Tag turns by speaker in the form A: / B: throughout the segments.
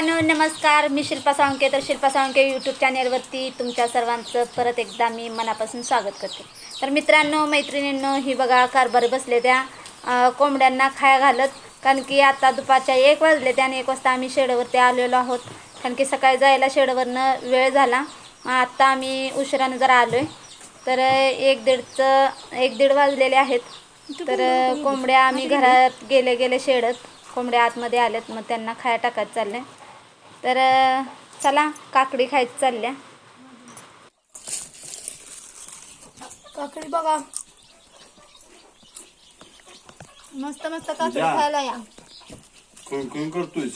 A: मित्रांनो नमस्कार. मी शिल्पा साळुंके तर शिल्पा साळुंके यूट्यूब चॅनेलवरती तुमच्या सर्वांचं परत एकदा मी मनापासून स्वागत करते. तर मित्रांनो मैत्रिणींनो ही बघा कारभार बसले त्या. कोंबड्यांना खाया घालत. कारण की आता दुपारच्या एक वाजले त्या आणि एक वाजता आम्ही शेडवरती आलेलो आहोत. कारण की सकाळी जायला शेडवरनं वेळ झाला. आत्ता आम्ही उशिरानं जरा आलो आहे तर एक दीडचं एक दीड वाजलेले आहेत. तर कोंबड्या आम्ही घरात गेले गेले शेडत. कोंबड्या आतमध्ये आल्यात. मग त्यांना खाया टाकायचं चाललंय. तर चला काकडी खायची चालल्या.
B: काकडी बघा.
A: मस्त मस्त काकडी
C: जा.
A: खायला या.
C: कोण कोण करतोय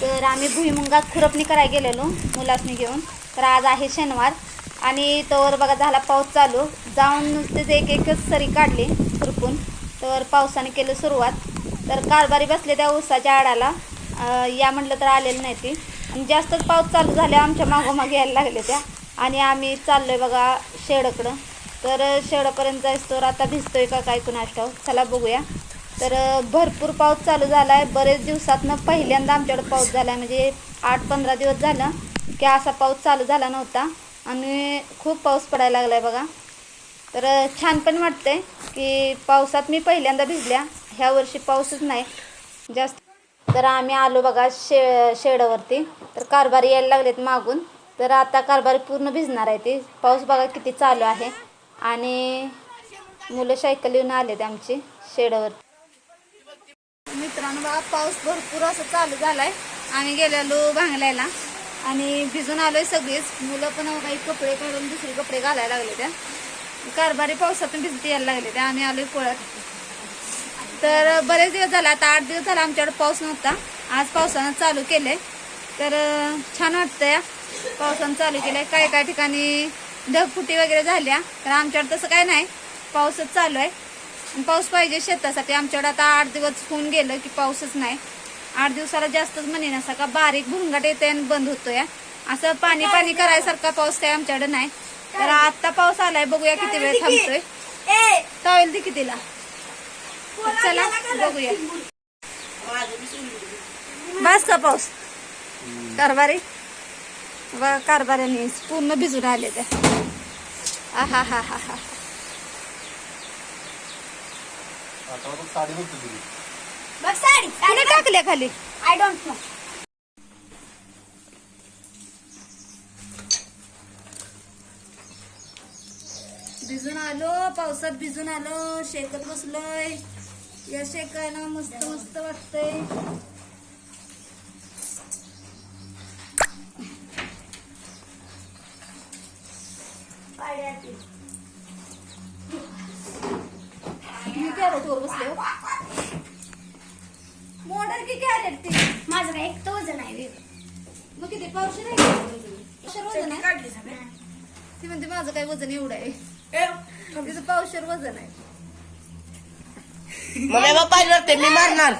A: तर आम्ही भुईमुंगात खुरपणी करायला गेलेलो मुलासनी घेऊन. तर आज आहे शनिवार आणि तोवर बघा झाला पाऊस चालू. जाऊन नुसतेच एक एकच सरी काढली खुरपून. तर पावसाने केलं सुरुवात. तर कारभारी बसले त्या ऊसाच्या आडाला. या म्हटलं तर आलेलं नाही ती. आणि जास्तच पाऊस चालू झाल्या आमच्या मागोमाग यायला लागले त्या. आणि आम्ही चाललोय बघा शेडकडं. तर शेडापर्यंत जायचं तर आता भिजतोय का काय कुणाष्ट चला बघूया. तर भरपूर पाऊस चालू झाला आहे बरेच दिवसातनं पहिल्यांदा आमच्याकडे पाऊस झाला आहे म्हणजे आठ पंधरा दिवस झालं की असा पाऊस चालू झाला नव्हता. आणि खूप पाऊस पडायला लागला आहे बघा. तर छान पण वाटतंय की पावसात मी पहिल्यांदा भिजल्या. ह्या वर्षी पाऊसच नाही. जास्त तर आम्ही आलो बघा शे शेडावरती. तर कारभारी यायला लागलेत मागून. तर आता कारभारी पूर्ण भिजणार आहे ती. पाऊस बघा किती चालू आहे. आणि मुलं सायकल येऊन आलेत आमची शेडावरती. मित्रांनो बघा पाऊस भरपूर असं चालू झालाय. आम्ही गेलेलो भांगल्याला आणि भिजून आलोय सगळीच. मुलं पण काही कपडे काढून दुसरे कपडे घालायला लागले त्या. कारभारी पावसातून भिजत यायला लागले त्या. आम्ही आलोय पळत. तर बरेच दिवस झाले आता आठ दिवस झाला आमच्याकडे पाऊस नव्हता. आज पावसानं चालू केलंय. तर छान वाटतंय. पावसानं चालू केलंय. काय काय ठिकाणी ढगफुटी वगैरे झाल्या. तर आमच्याकडे तसं काय नाही. पाऊसच चालू आहे. पाऊस पाहिजे शेतासाठी. आमच्याकडे आता आठ दिवस होऊन गेलं की पाऊसच नाही. आठ दिवसाला जास्तच म्हणे ना का बारीक भुंगाट येते आणि बंद होतोय. असं पाणी पाणी करायसारखा पाऊस काय आमच्याकडे नाही. तर आता पाऊस आलाय बघूया किती वेळ थांबतोय. टॉवेल दे कितीला तर चला बघूया. बस का पाऊस? कारभारी? कारभाऱ्याने पूर्ण भिजून आले त्या आहा हा हा हा
C: साडी
B: बघ
A: टाकल्या खाली?
B: आय डोंट नो
A: भिजून आलो पावसात भिजून आलो शेकत बसलोय. या शेकायला मस्त मस्त वाटतंय. मी वर बसले मोटर की कॅरेट ती?
B: माझं काय एक तो वजन आहे वेगळं.
A: मग किती? पावशे नाही
B: काढली
A: ती म्हणते माझं काय वजन एवढं आहे. तिचं पावशेर वजन आहे.
D: ते मी मारणार.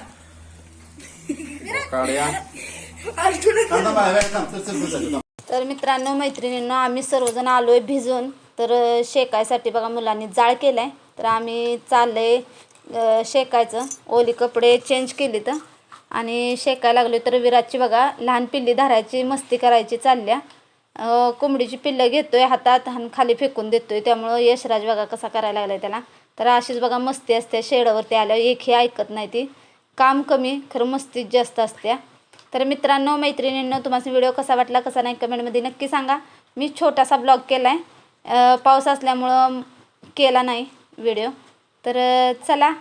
A: तर मित्रांनो मैत्रिणींनो आम्ही सर्वजण आलोय भिजून. तर शेकायसाठी बघा मुलांनी जाळ केलाय. तर आम्ही चाललं आहे शेकायचं. ओली कपडे चेंज केली तर आणि शेकायला लागलो तर विराजची बघा लहान पिल्ली धरायची मस्ती करायची चालल्या. कोंबडीची पिल्लं घेतोय हातात आणि खाली फेकून देतोय. त्यामुळं यशराज बघा कसा करायला लागलाय त्याला. तर अशीच बघा मस्ती असते शेडावरती आल्यावर एकही ऐकत नाही ती. काम कमी खरं मस्तीच जास्त असत्या. तर मित्रांनो मैत्रिणींनो तुम्हाला व्हिडिओ कसा वाटला कसा नाही कमेंटमध्ये नक्की सांगा. मी छोटासा ब्लॉग केला आहे पाऊस असल्यामुळं केला नाही. व्हिडिओ. तर चला.